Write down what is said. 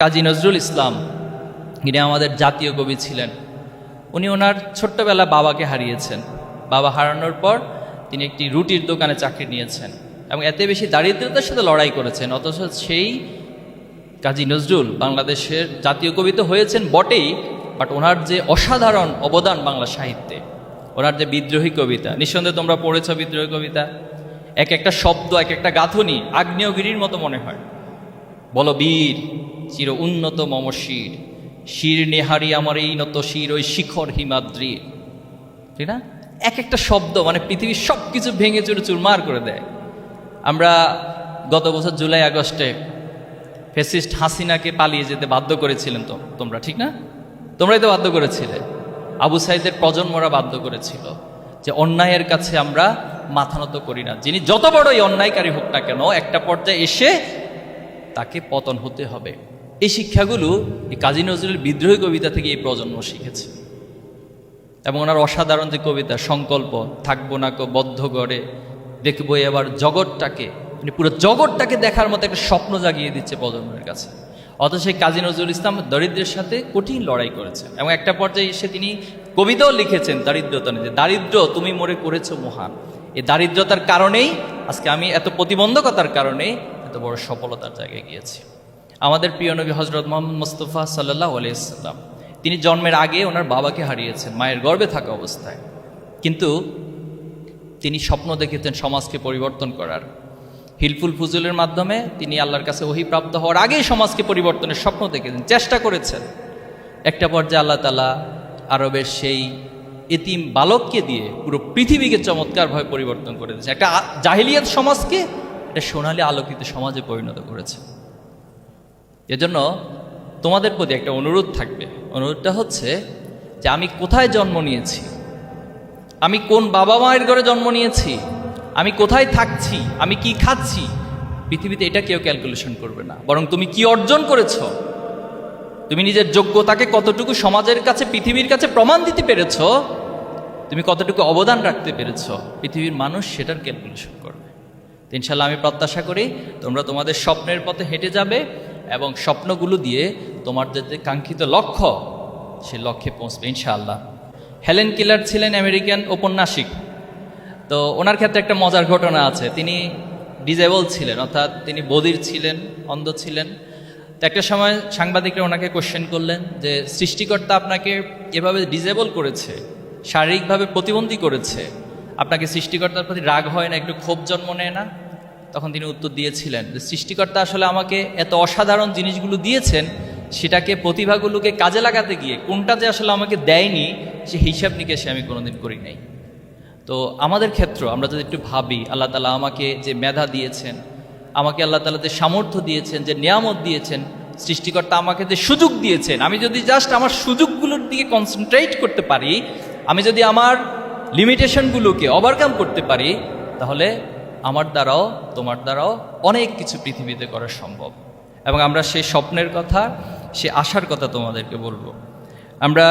কাজী নজরুল ইসলাম, যিনি আমাদের জাতীয় কবি ছিলেন, উনি ওনার ছোট্টবেলা বাবাকে হারিয়েছেন। বাবা হারানোর পর তিনি একটি রুটির দোকানে চাকরি নিয়েছেন এবং এতে বেশি দারিদ্রতার সাথে লড়াই করেছেন, অথচ সেই কাজী নজরুল বাংলাদেশের জাতীয় কবি তো হয়েছেন বটেই বাট ওনার যে অসাধারণ অবদান বাংলা সাহিত্যে, ওনার যে বিদ্রোহী কবিতা, নিঃসন্দেহে তোমরা পড়েছ বিদ্রোহী কবিতা, এক একটা শব্দ, এক একটা গাঁথনি আগ্নেয়গিরির মতো মনে হয়। বলো বীর চির উন্নত মম শির শির নেহারি আমার এই নত শির, ওই শিখর হিমাদ্রি ঠিক না? এক একটা শব্দ মানে পৃথিবীর সব কিছু ভেঙে চুরে চুরমার করে দেয়। আমরা গত বছর জুলাই, আগস্টে ফেসিস্ট হাসিনাকে পালিয়ে যেতে বাধ্য করেছিলেন তো তোমরা, ঠিক না? তোমরাই তো বাধ্য করেছিলে। আবু সাইদের প্রজন্মরা বাধ্য করেছিল যে অন্যায়ের কাছে আমরা মাথা নত করি না। যিনি যত বড়ই অন্যায়কারী হোক না কেন, একটা পর্যায়ে এসে তাকে পতন হতে হবে। এই শিক্ষাগুলো এই কাজী নজরুলের বিদ্রোহী কবিতা থেকে এই প্রজন্ম শিখেছে। এবং ওনার অসাধারণ যে কবিতা, সংকল্প, থাকব না কো, বদ্ধ গড়ে, দেখব এবার জগৎটাকে। মানে পুরো জগৎটাকে দেখার মতো একটা স্বপ্ন জাগিয়ে দিচ্ছে প্রজন্মের কাছে। অথচ সেই কাজী নজরুল ইসলাম দরিদ্রের সাথে কঠিন লড়াই করেছেন। এবং একটা পর্যায়ে এসে তিনি কবিতাও লিখেছেন দারিদ্রতা নিয়ে দারিদ্র, তুমি মরে করেছ মহান। এই দারিদ্রতার কারণেই, আজকে আমি এত প্রতিবন্ধকতার কারণে এত বড় সফলতার জায়গায় গিয়েছি। আমাদের প্রিয় নবী হজরত মোহাম্মদ মুস্তফা সাল্লাহ আলিয়াল্লাম তিনি জন্মের আগে ওনার বাবাকে হারিয়েছেন, মায়ের গর্ভে থাকা অবস্থায়। কিন্তু তিনি স্বপ্ন দেখেছেন সমাজকে পরিবর্তন করার। হিলফুল ফুজুলের মাধ্যমে তিনি আল্লাহর কাছে অহিপ্রাপ্ত হওয়ার আগেই সমাজকে পরিবর্তনের স্বপ্ন দেখেছেন, চেষ্টা করেছেন। একটা পর্যায়ে আল্লাহ তালা আরবের সেই এতিম বালককে দিয়ে পুরো পৃথিবীকে চমৎকারভাবে পরিবর্তন করে দিয়েছে একটা জাহিলিয়াত সমাজকে একটা সোনালী আলোকিত সমাজে পরিণত করেছে। এজন্য তোমাদের প্রতি একটা অনুরোধ থাকবে। অনুরোধটা হচ্ছে যে আমি কোথায় জন্ম নিয়েছি? আমি কোন বাবা মায়ের ঘরে জন্ম নিয়েছি? আমি কোথায় থাকছি? আমি কি খাচ্ছি? পৃথিবীতে এটা কেউ ক্যালকুলেশন করবে না। বরং তুমি কি অর্জন করেছ? তুমি নিজের যোগ্যতাকে কতটুকু সমাজের কাছে, পৃথিবীর কাছে প্রমাণ দিতে পেরেছ? তুমি কতটুকু অবদান রাখতে পেরেছ? পৃথিবীর মানুষ সেটার ক্যালকুলেশন করবে ইনশাল্লাহ আমি প্রত্যাশা করি তোমরা তোমাদের স্বপ্নের পথে হেঁটে যাবে এবং স্বপ্নগুলো দিয়ে তোমার যে কাঙ্ক্ষিত লক্ষ্য, সে লক্ষ্যে পৌঁছবে ইনশাআল্লাহ। হেলেন কিলার ছিলেন আমেরিকান ঔপন্যাসিক তো ওনার ক্ষেত্রে একটা মজার ঘটনা আছে। তিনি ডিজেবল ছিলেন, অর্থাৎ তিনি বধির ছিলেন, অন্ধ ছিলেন। তো একটা সময় সাংবাদিকরা ওনাকে কোশ্চেন করলেন যে, সৃষ্টিকর্তা আপনাকে এভাবে ডিজেবল করেছে, শারীরিকভাবে প্রতিবন্ধী করেছে আপনাকে সৃষ্টিকর্তার প্রতি রাগ হয় না, একটু ক্ষোভ জন্ম নেয় না? তখন তিনি উত্তর দিয়েছিলেন যে, সৃষ্টিকর্তা আসলে আমাকে এত অসাধারণ জিনিসগুলো দিয়েছেন, সেটাকে প্রতিভাগুলোকে কাজে লাগাতে গিয়ে কোনটা যে আসলে আমাকে দেয়নি, সে হিসাব নিকেশে আমি কোনোদিন করি নাই। তো আমাদের ক্ষেত্র, আমরা যদি একটু ভাবি, আল্লাহ তালা আমাকে যে মেধা দিয়েছেন, আমাকে আল্লাহ তালা যে সামর্থ্য দিয়েছেন, যে নিয়ামত দিয়েছেন, সৃষ্টিকর্তা আমাকে যে সুযোগ দিয়েছেন, আমি যদি জাস্ট আমার সুযোগগুলোর দিকে কনসেন্ট্রেট করতে পারি, আমি যদি আমার লিমিটেশনগুলোকে ওভারকাম করতে পারি, তাহলে আমার দ্বারাও, তোমার দ্বারাও অনেক কিছু পৃথিবীতে করা সম্ভব। এবং আমরা সেই স্বপ্নের কথা সে আশার কথা তোমাদেরকে বলব। আমরা